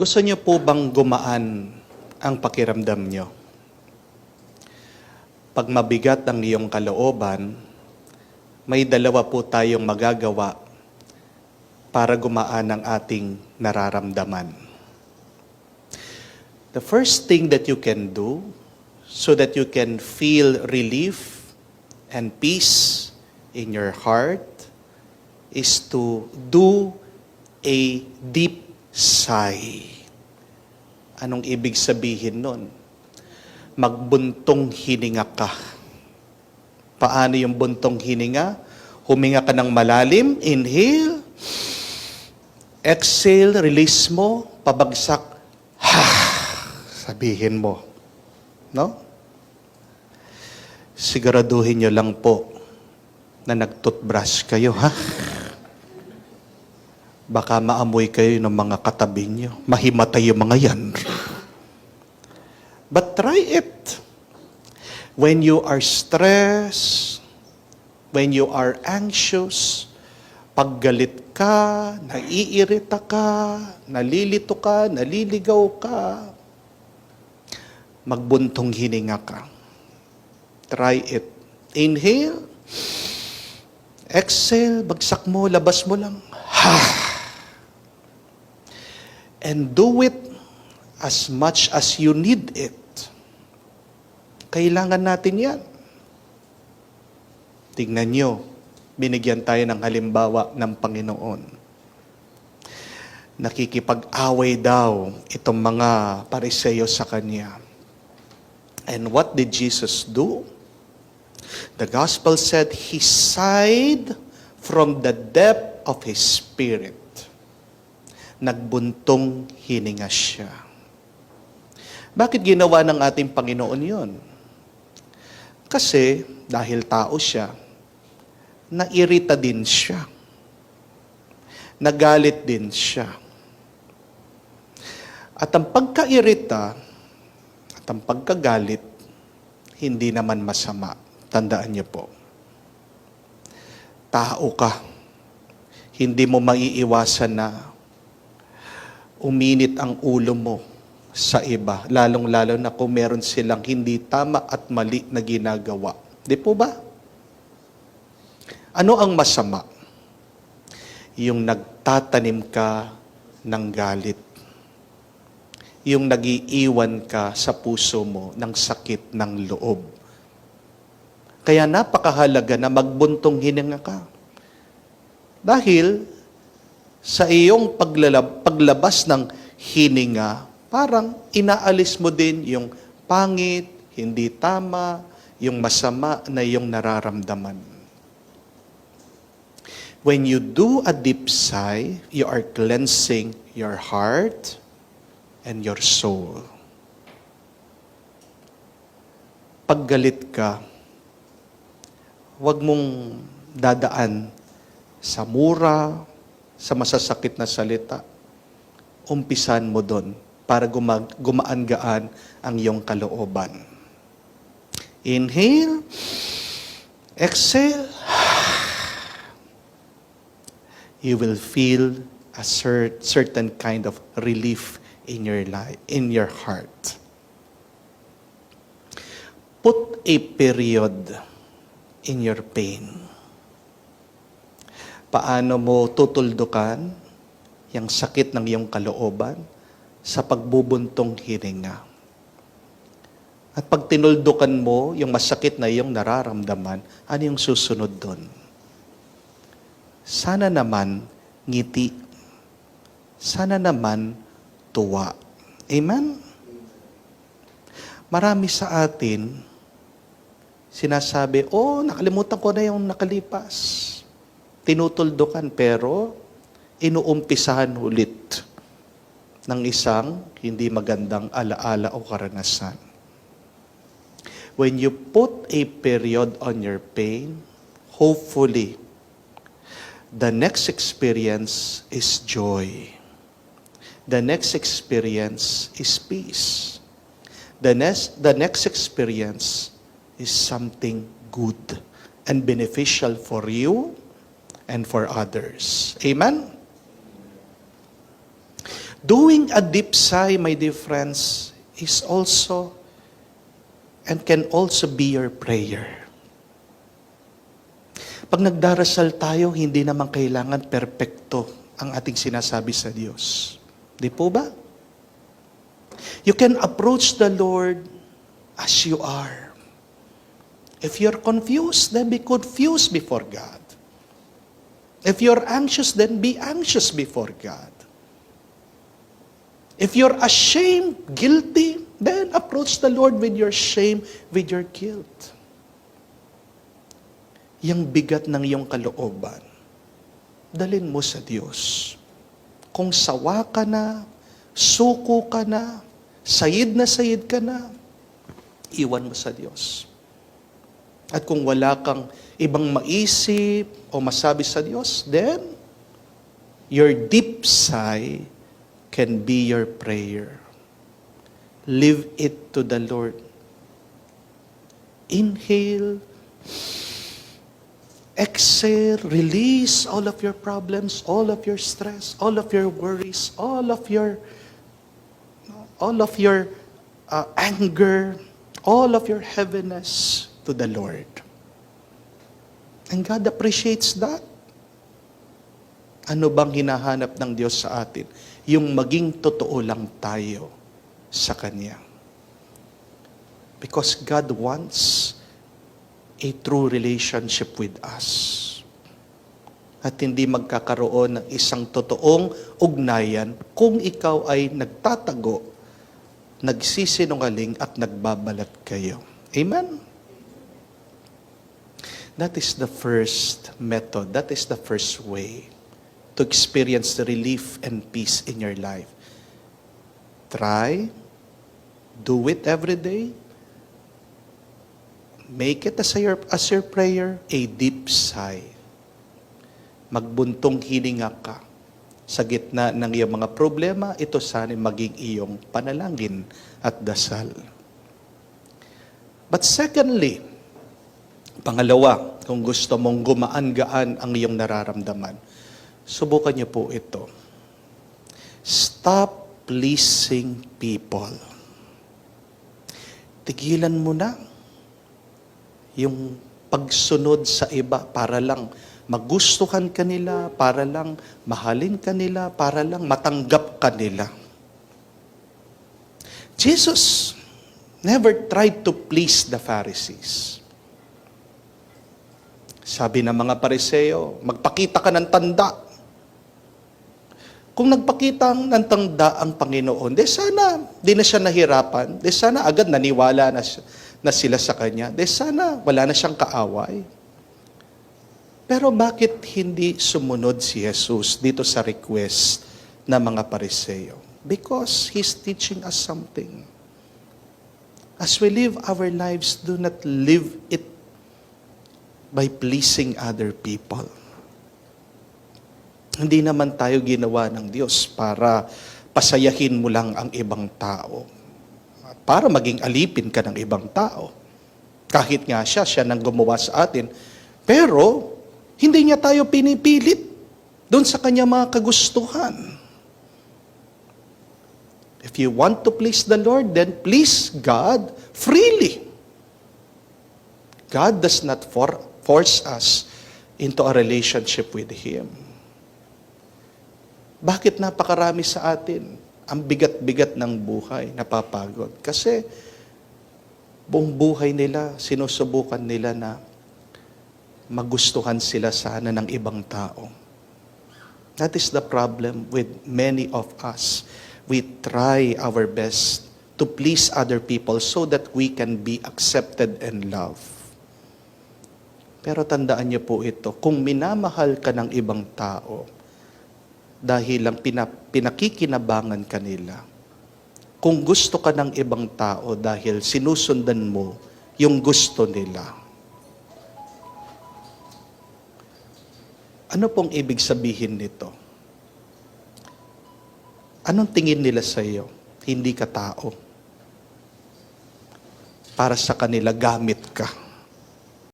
Gusto niyo po bang gumaan ang pakiramdam niyo? Pag mabigat ang iyong kalooban, may dalawa po tayong magagawa para gumaan ang ating nararamdaman. The first thing that you can do so that you can feel relief and peace in your heart is to do a deep sigh. Anong ibig sabihin nun? Magbuntong hininga ka. Paano yung buntong hininga? Huminga ka ng malalim, inhale, exhale, release mo, pabagsak, ha, sabihin mo. No? Siguraduhin nyo lang po na nag-toothbrush kayo, ha? Baka maamoy kayo ng mga katabi nyo. Mahimatay yung mga yan. But try it. When you are stressed, when you are anxious, paggalit ka, naiirita ka, nalilito ka, naliligaw ka, magbuntong hininga ka. Try it. Inhale. Exhale. Bagsak mo, labas mo lang. And do it as much as you need it. Kailangan natin yan. Tingnan nyo, binigyan tayo ng halimbawa ng Panginoon. Nakikipag-away daw itong mga pariseyo sa Kanya. And what did Jesus do? The gospel said he sighed from the depth of his spirit. Nagbuntong hininga siya. Bakit ginawa ng ating Panginoon yon? Kasi dahil tao siya, nairita din siya. Nagalit din siya. At ang pagkairita at ang pagkagalit, hindi naman masama. Tandaan niyo po. Tao ka. Hindi mo maiiwasan na uminit ang ulo mo sa iba, lalong-lalo na kung meron silang hindi tama at mali na ginagawa. Di po ba? Ano ang masama? Yung nagtatanim ka ng galit. Yung nagiiwan ka sa puso mo ng sakit ng loob. Kaya napakahalaga na magbuntong hininga ka. Dahil sa iyong paglalab, paglabas ng hininga, parang inaalis mo din yung pangit, hindi tama, yung masama na yung nararamdaman. When you do a deep sigh, you are cleansing your heart and your soul. Paggalit ka, huwag mong dadaan sa mura, sa masasakit na salita. Umpisan mo doon para gumag- gumaan-gaan ang iyong kalooban. Inhale. Exhale. You will feel a cer- certain kind of relief in your life, in your heart. Put a period in your pain. Paano mo tutuldukan yung sakit ng iyong kalooban sa pagbubuntong hininga. At pag tinuldukan mo yung masakit na iyong nararamdaman, ano yung susunod doon? Sana naman ngiti. Sana naman tuwa. Amen? Marami sa atin, sinasabi, oh, nakalimutan ko na yung nakalipas. Tinutuldukan, pero inuumpisahan ulit ng isang hindi magandang alaala o karanasan. When you put a period on your pain, hopefully, the next experience is joy. The next experience is peace. The next, the next experience is something good and beneficial for you and for others. Amen? Doing a deep sigh, my dear friends, is also and can also be your prayer. Pag nagdarasal tayo, hindi naman kailangan perpekto ang ating sinasabi sa Diyos. Di po ba? You can approach the Lord as you are. If you're confused, then be confused before God. If you're anxious, then be anxious before God. If you're ashamed, guilty, then approach the Lord with your shame, with your guilt. Yang bigat ng iyong kalooban, dalin mo sa Diyos. Kung sawa ka na, suko ka na, sayid na sayid ka na, iwan mo sa Diyos. At kung wala kang ibang maisip o masabi sa Diyos, then your deep sigh can be your prayer. Leave it to the Lord. Inhale, exhale, release all of your problems, all of your stress, all of your worries, all of your all of your uh, anger, all of your heaviness to the Lord. And God appreciates that. Ano bang hinahanap ng Diyos sa atin? Yung maging totoo lang tayo sa Kanya. Because God wants a true relationship with us. At hindi magkakaroon ng isang totoong ugnayan kung ikaw ay nagtatago, nagsisinungaling at nagbabalat kayo. Amen? That is the first method. That is the first way to experience the relief and peace in your life. Try, do it every day. Make it as your, as your prayer a deep sigh. Magbuntong hininga ka sa gitna ng iyong mga problema, ito sana maging iyong panalangin at dasal. But secondly, pangalawa, kung gusto mong gumaan-gaan ang iyong nararamdaman, subukan niyo po ito. Stop pleasing people. Tigilan mo na yung pagsunod sa iba para lang magustuhan ka nila, para lang mahalin ka nila, para lang matanggap ka nila. Jesus never tried to please the Pharisees. Sabi ng mga pariseo, magpakita ka ng tanda. Kung nagpakita ng tanda ang Panginoon, de sana di na siya nahirapan, de sana agad naniwala na, siya- na sila sa Kanya, de sana wala na siyang kaaway. Pero bakit hindi sumunod si Jesus dito sa request ng mga pariseo? Because He's teaching us something. As we live our lives, do not live it by pleasing other people. Hindi naman tayo ginawa ng Diyos para pasayahin mo lang ang ibang tao. Para maging alipin ka ng ibang tao. Kahit nga siya, siya nang gumawa sa atin. Pero, hindi niya tayo pinipilit doon sa kanya mga kagustuhan. If you want to please the Lord, then please God freely. God does not for, force us into a relationship with Him. Bakit napakarami sa atin? Ang bigat-bigat ng buhay, napapagod. Kasi buong buhay nila, sinusubukan nila na magustuhan sila sana ng ibang tao. That is the problem with many of us. We try our best to please other people so that we can be accepted and loved. Pero tandaan niyo po ito, kung minamahal ka ng ibang tao, dahil lang pina, pinakikinabangan ka nila, kung gusto ka ng ibang tao dahil sinusundan mo yung gusto nila, ano pong ibig sabihin nito? Anong tingin nila sa iyo? Hindi ka tao. Para sa kanila, gamit ka.